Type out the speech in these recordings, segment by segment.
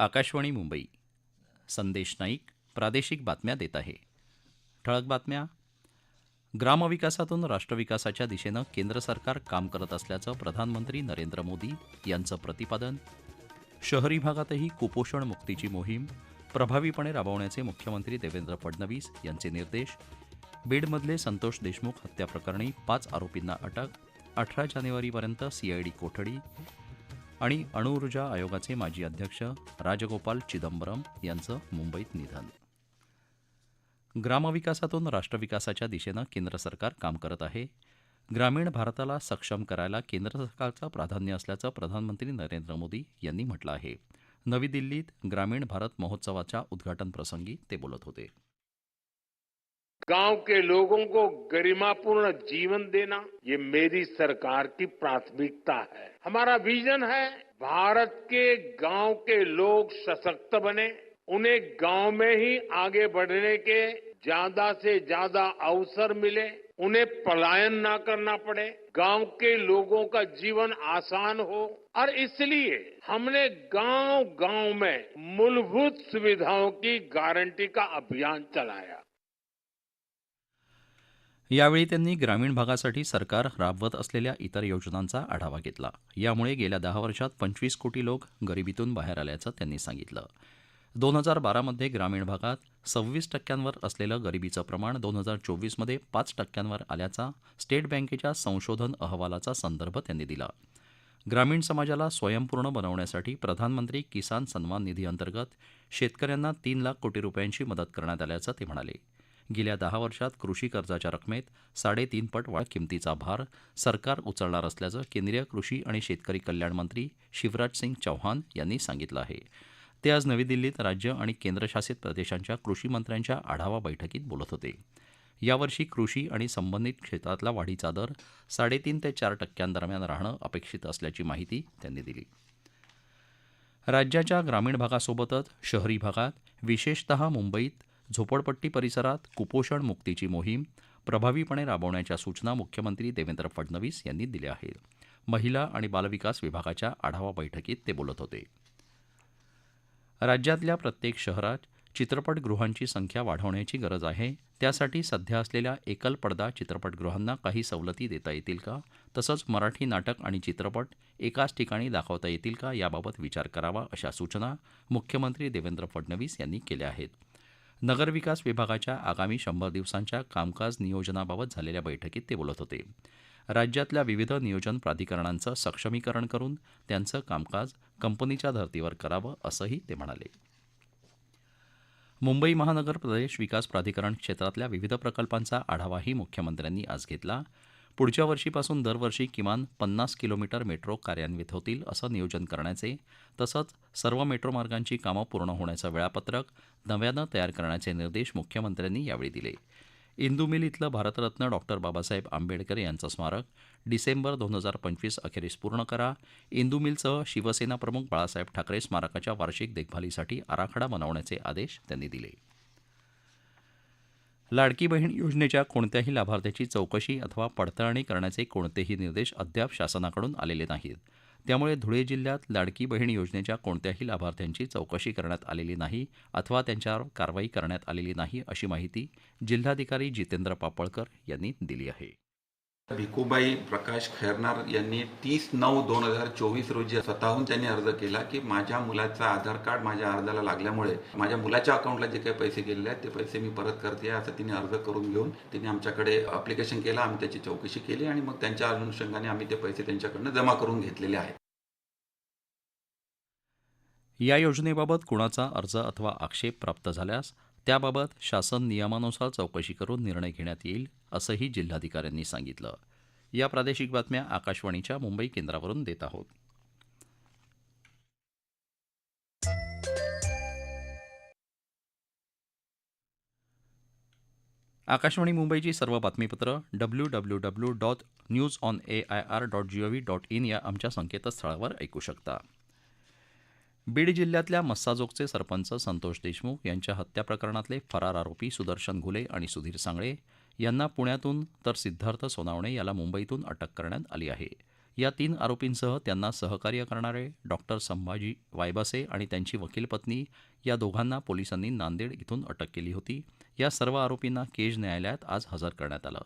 आकाशवाणी मुंबई. संदेश नाईक प्रादेशिक बातम्या देत आहे. ठळक बातम्या. ग्रामविकासातून राष्ट्रविकासाच्या दिशेनं केंद्र सरकार काम करत असल्याचं प्रधानमंत्री नरेंद्र मोदी यांचं प्रतिपादन. शहरी भागातही कुपोषण मुक्तीची मोहीम प्रभावीपणे राबवण्याचे मुख्यमंत्री देवेंद्र फडणवीस यांचे निर्देश. बीडमधले संतोष देशमुख हत्याप्रकरणी पाच आरोपींना अटक. अठरा जानेवारीपर्यंत सीआयडी कोठडी. आणि अणुऊर्जा आयोगाचे माजी अध्यक्ष राजगोपाल चिदंबरम यांचं मुंबईत निधन. ग्रामविकासातून राष्ट्रविकासाच्या दिशेनं केंद्र सरकार काम करत आहे. ग्रामीण भारताला सक्षम करायला केंद्र सरकारचं प्राधान्य असल्याचं प्रधानमंत्री नरेंद्र मोदी यांनी म्हटलं आहे. नवी दिल्लीत ग्रामीण भारत महोत्सवाच्या उद्घाटन प्रसंगी ते बोलत होते. गाँव के लोगों को गरिमापूर्ण जीवन देना, ये मेरी सरकार की प्राथमिकता है। हमारा विजन है, भारत के गाँव के लोग सशक्त बने, उन्हें गाँव में ही आगे बढ़ने के ज़्यादा से ज़्यादा अवसर मिले, उन्हें पलायन ना करना पड़े, गाँव के लोगों का जीवन आसान हो। और इसलिए हमने गाँव गाँव में मूलभूत सुविधाओं की गारंटी का अभियान चलाया। यावेळी त्यांनी ग्रामीण भागासाठी सरकार राबवत असलेल्या इतर योजनांचा आढावा घेतला. यामुळे गेल्या दहा वर्षात पंचवीस कोटी लोक गरिबीतून बाहेर आल्याचं त्यांनी सांगितलं. दोन हजार बारामध्ये ग्रामीण भागात सव्वीस टक्क्यांवर असलेलं गरिबीचं प्रमाण दोन हजार चोवीसमध्ये पाच टक्क्यांवर आल्याचा स्टेट बँकेच्या संशोधन अहवालाचा संदर्भ त्यांनी दिला. ग्रामीण समाजाला स्वयंपूर्ण बनवण्यासाठी प्रधानमंत्री किसान सन्मान निधी अंतर्गत शेतकऱ्यांना तीन लाख कोटी रुपयांची मदत करण्यात आल्याचं ते म्हणाले. गेल्या दहा वर्षात कृषी कर्जाच्या रकमेत साडेतीन पट वाढ किमतीचा भार सरकार उचलणार असल्याचं केंद्रीय कृषी आणि शेतकरी कल्याण मंत्री शिवराज सिंग चौहान यांनी सांगितलं आहे. ते आज नवी दिल्लीत राज्य आणि केंद्रशासित प्रदेशांच्या कृषी मंत्र्यांच्या आढावा बैठकीत बोलत होते. यावर्षी कृषी आणि संबंधित क्षेत्रातला वाढीचा दर साडेतीन ते चार टक्क्यांदरम्यान राहणं अपेक्षित असल्याची माहिती त्यांनी दिली. राज्याच्या ग्रामीण भागासोबतच शहरी भागात विशेषतः मुंबईत झोपडपट्टी परिसरात कुपोषण मुक्तीची मोहीम प्रभावीपणे राबवण्याच्या सूचना मुख्यमंत्री देवेंद्र फडणवीस यांनी दिल्या आहेत. महिला आणि बालविकास विभागाच्या आढावा बैठकीत ते बोलत होते. राज्यातल्या प्रत्येक शहरात चित्रपटगृहांची संख्या वाढवण्याची गरज आहे. त्यासाठी सध्या असलेल्या एकल पडदा चित्रपटगृहांना काही सवलती देता येतील का? तसंच मराठी नाटक आणि चित्रपट एकाच ठिकाणी दाखवता येतील का? याबाबत विचार करावा अशा सूचना मुख्यमंत्री देवेंद्र फडणवीस यांनी केल्या आहेत. नगरविकास विभागाच्या आगामी शंभर दिवसांच्या कामकाज नियोजनाबाबत झालेल्या बैठकीत ते बोलत होते. राज्यातल्या विविध नियोजन प्राधिकरणांचं सक्षमीकरण करून त्यांचं कामकाज कंपनीच्या धर्तीवर करावं असंही ते म्हणाले. मुंबई महानगर प्रदेश विकास प्राधिकरण क्षेत्रातल्या विविध प्रकल्पांचा आढावाही मुख्यमंत्र्यांनी आज घेतला. पुढच्या वर्षीपासून दरवर्षी किमान पन्नास किलोमीटर मेट्रो कार्यान्वित होतील असं नियोजन करण्याचे तसंच सर्व मेट्रो मार्गांची कामं पूर्ण होण्याचं वेळापत्रक नव्यानं तयार करण्याचे निर्देश मुख्यमंत्र्यांनी यावेळी दिले. इंदू मिल इथलं भारतरत्न डॉक्टर बाबासाहेब आंबेडकर यांचं स्मारक डिसेंबर दोन हजार पंचवीस अखेरीस पूर्ण करा. इंदू मिलसह शिवसेना प्रमुख बाळासाहेब ठाकरे स्मारकाच्या वार्षिक देखभालीसाठी आराखडा बनवण्याचे आदेश त्यांनी दिले. लाडकी बहीण योजनेच्या कोणत्याही लाभार्थ्याची चौकशी अथवा पडताळणी करण्याचे कोणतेही निर्देश अद्याप शासनाकडून आलेले नाहीत. त्यामुळे धुळे जिल्ह्यात लाडकी बहीण योजनेच्या कोणत्याही लाभार्थ्यांची चौकशी करण्यात आलेली नाही अथवा त्यांच्यावर कारवाई करण्यात आलेली नाही अशी माहिती जिल्हाधिकारी जितेंद्र पापळकर यांनी दिली आहे. भिकूबाई प्रकाश खैरनार यांनी तीस नऊ दोन हजार चोवीस रोजी स्वतःहून त्यांनी अर्ज केला की माझ्या मुलाचा आधार कार्ड माझ्या अर्जाला लागल्यामुळे माझ्या मुलाच्या अकाउंटला जे काही पैसे गेलेले आहेत ते पैसे मी परत करते असं तिने अर्ज करून घेऊन तिने आमच्याकडे अप्लिकेशन केलं. आम्ही त्याची चौकशी केली आणि मग त्यांच्या अनुषंगाने आम्ही ते पैसे त्यांच्याकडनं जमा करून घेतलेले आहेत. या योजनेबाबत कुणाचा अर्ज अथवा आक्षेप प्राप्त झाल्यास त्याबाबत शासन नियमानुसार चौकशी करून निर्णय घेण्यात येईल असंही जिल्हाधिकाऱ्यांनी सांगितलं. या प्रादेशिक बातम्या आकाशवाणीच्या मुंबई केंद्रावरून देत आहोत. आकाशवाणी मुंबईची सर्व बातमीपत्र W W W dot news on A I R dot G O V dot in या आमच्या संकेतस्थळावर ऐकू शकता. बीड जिल्ह्यातल्या मस्साजोगचे सरपंच संतोष देशमुख यांच्या हत्या प्रकरणातले फरार आरोपी सुदर्शन घुले आणि सुधीर सांगळे यांना पुण्यातून तर सिद्धार्थ सोनावणे याला मुंबईतून अटक करण्यात आली आहे. या तीन आरोपींसह त्यांना सहकार्य करणारे डॉक्टर संभाजी वायबसे आणि त्यांची वकील पत्नी या दोघांना पोलिसांनी नांदेड इथून अटक केली होती. या सर्व आरोपींना केज न्यायालयात आज हजर करण्यात आलं.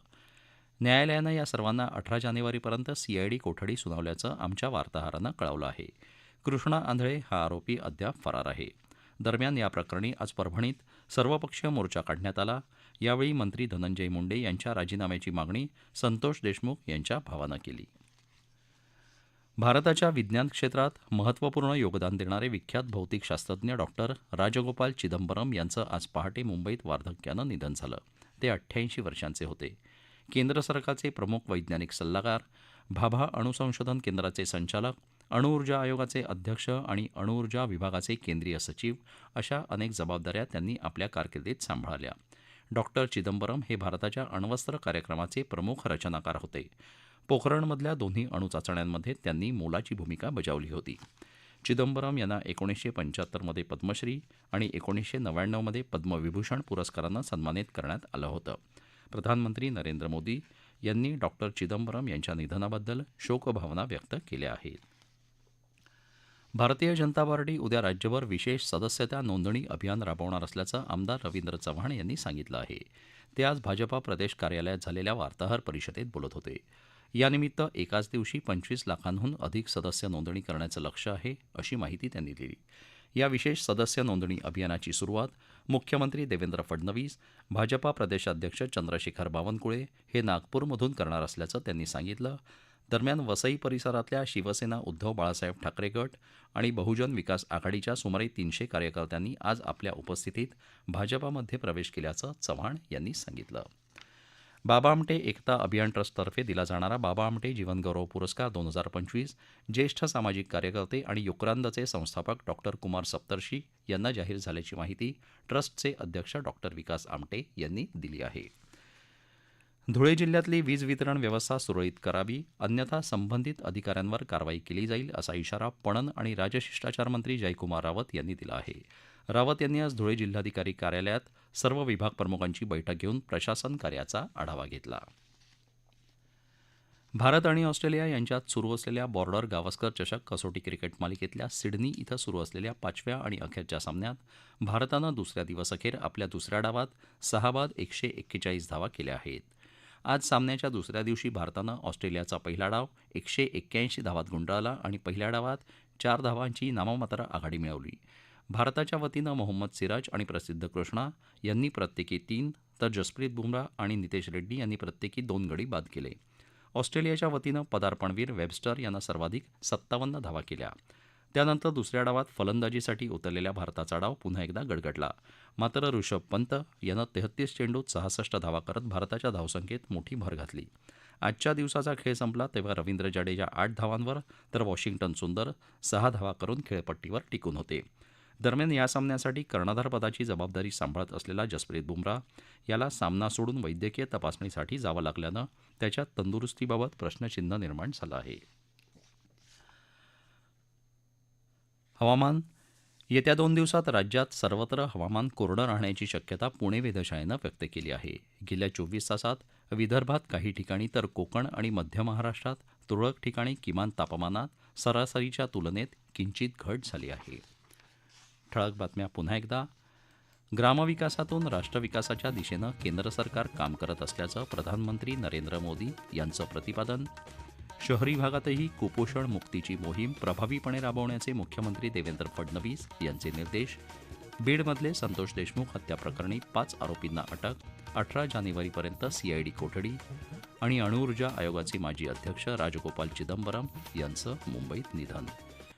न्यायालयानं या सर्वांना अठरा जानेवारीपर्यंत सीआयडी कोठडी सुनावल्याचं आमच्या वार्ताहरानं कळवलं आहे. कृष्णा आंधळे हा आरोपी अद्याप फरार आहे. दरम्यान या प्रकरणी आज परभणीत सर्वपक्षीय मोर्चा काढण्यात आला. यावेळी मंत्री धनंजय मुंडे यांच्या राजीनाम्याची मागणी संतोष देशमुख यांच्या भावानं केली. भारताच्या विज्ञान क्षेत्रात महत्त्वपूर्ण योगदान देणारे विख्यात भौतिकशास्त्रज्ञ डॉक्टर राजगोपाल चिदंबरम यांचं आज पहाटे मुंबईत वार्धक्यानं निधन झालं. ते अठ्ठ्याऐंशी वर्षांचे होते. केंद्र सरकारचे प्रमुख वैज्ञानिक सल्लागार भाभा अणुसंशोधन केंद्राचे संचालक अणुऊर्जा आयोगाचे अध्यक्ष आणि अणुऊर्जा विभागाचे केंद्रीय सचिव अशा अनेक जबाबदाऱ्या त्यांनी आपल्या कारकिर्दीत सांभाळल्या. डॉक्टर चिदंबरम हे भारताच्या अण्वस्त्र कार्यक्रमाचे प्रमुख रचनाकार होते. पोखरणमधल्या दोन्ही अणुचाचण्यांमध्ये त्यांनी मोलाची भूमिका बजावली होती. चिदंबरम यांना एकोणीसशे पंच्याहत्तरमध्ये पद्मश्री आणि एकोणीसशे नव्याण्णवमध्ये पद्मविभूषण पुरस्कारानं सन्मानित करण्यात आलं होतं. प्रधानमंत्री नरेंद्र मोदी यांनी डॉक्टर चिदंबरम यांच्या निधनाबद्दल शोकभावना व्यक्त केल्या आहेत. भारतीय जनता पार्टी उद्या राज्यभर विशेष सदस्यता नोंदणी अभियान राबवणार असल्याचं आमदार रवींद्र चव्हाण यांनी सांगितलं आहे. ते आज भाजपा प्रदेश कार्यालयात झालेल्या वार्ताहर परिषदेत बोलत होते. यानिमित्त एकाच दिवशी पंचवीस लाखांहून अधिक सदस्य नोंदणी करण्याचं लक्ष्य आहे अशी माहिती त्यांनी दिली. या विशेष सदस्य नोंदणी अभियानाची सुरुवात मुख्यमंत्री देवेंद्र फडणवीस भाजपा प्रदेशाध्यक्ष चंद्रशेखर बावनकुळे हे नागपूरमधून करणार असल्याचं त्यांनी सांगितलं. दरम्यान वसई परिसरातल्या शिवसेना उद्धव बाळासाहेब ठाकरे गट आणि बहुजन विकास आघाडीच्या सुमारे तीनशे कार्यकर्त्यांनी आज आपल्या उपस्थितीत भाजपामध्ये प्रवेश केल्याचं चव्हाण यांनी सांगितलं. बाबा आमटे एकता अभियान ट्रस्टतर्फे दिला जाणारा बाबा आमटे जीवनगौरव पुरस्कार दोन हजार पंचवीस ज्येष्ठ सामाजिक कार्यकर्ते आणि युक्रांदचे संस्थापक डॉक्टर कुमार सप्तर्षी यांना जाहीर झाल्याची माहिती ट्रस्टचे अध्यक्ष डॉक्टर विकास आमटे यांनी दिली आहे. धुळे जिल्ह्यातली वीज वितरण व्यवस्था सुरळीत करावी अन्यथा संबंधित अधिकाऱ्यांवर कारवाई केली जाईल असा इशारा पणन आणि राजशिष्टाचार मंत्री जयकुमार रावत यांनी दिला आहे. रावत यांनी आज धुळे जिल्हाधिकारी कार्यालयात सर्व विभाग प्रमुखांची बैठक घेऊन प्रशासन कार्याचा आढावा घेतला. भारत आणि ऑस्ट्रेलिया यांच्यात सुरू असलेल्या बॉर्डर गावस्कर चषक कसोटी क्रिकेट मालिकेतल्या सिडनी इथं सुरू असलेल्या पाचव्या आणि अखेरच्या सामन्यात भारतानं दुसऱ्या दिवसअखेर आपल्या दुसऱ्या डावात सहा बाद एकशे एक्केचाळीस धावा केल्या आहेत. आज सामन्याच्या दुसऱ्या दिवशी भारतानं ऑस्ट्रेलियाचा पहिला डाव एकशे एक्क्याऐंशी धावात गुंडाळला आणि पहिल्या डावात चार धावांची नाममात्र आघाडी मिळवली. भारताच्या वतीनं मोहम्मद सिराज आणि प्रसिद्ध कृष्णा यांनी प्रत्येकी तीन तर जसप्रीत बुमराह आणि नितेश रेड्डी यांनी प्रत्येकी दोन गडी बाद केले. ऑस्ट्रेलियाच्या वतीनं पदार्पणवीर वेबस्टर यांना सर्वाधिक सत्तावन्न धावा केल्या. त्यानंतर दुसऱ्या डावात फलंदाजीसाठी उतरलेल्या भारताचा डाव पुन्हा एकदा गडगडला. मात्र ऋषभ पंत यानं तेहतीस चेंडूत सहासष्ट धावा करत भारताच्या धावसंख्येत मोठी भर घातली. आजच्या दिवसाचा खेळ संपला तेव्हा रवींद्र जाडेजा आठ धावांवर तर वॉशिंग्टन सुंदर सहा धावा करून खेळपट्टीवर टिकून होते. दरम्यान या सामन्यासाठी कर्णधारपदाची जबाबदारी सांभाळत असलेला जसप्रीत बुमराह याला सामना सोडून वैद्यकीय तपासणीसाठी जावं लागल्यानं त्याच्या तंदुरुस्तीबाबत प्रश्नचिन्ह निर्माण झालं आहे. हवामान येत्या दोन दिवसात राज्यात सर्वत्र हवामान कोरडं राहण्याची शक्यता पुणे वेधशाळेनं व्यक्त केली आहे. गेल्या चोवीस तासात विदर्भात काही ठिकाणी तर कोकण आणि मध्य महाराष्ट्रात तुरळक ठिकाणी किमान तापमानात सरासरीच्या तुलनेत किंचित घट झाली आहे. ठळक बातम्या पुन्हा एकदा. ग्रामविकासातून राष्ट्रविकासाच्या दिशेनं केंद्र सरकार काम करत असल्याचं प्रधानमंत्री नरेंद्र मोदी यांचं प्रतिपादन. शहरी भागातही कुपोषण मुक्तीची मोहीम प्रभावीपणे राबवण्याचे मुख्यमंत्री देवेंद्र फडणवीस यांचे निर्देश. बीडमधले संतोष देशमुख हत्या प्रकरणी पाच आरोपींना अटक. अठरा जानेवारीपर्यंत सीआयडी कोठडी. आणि अणुऊर्जा आयोगाचे माजी अध्यक्ष राजगोपाल चिदंबरम यांचं मुंबईत निधन.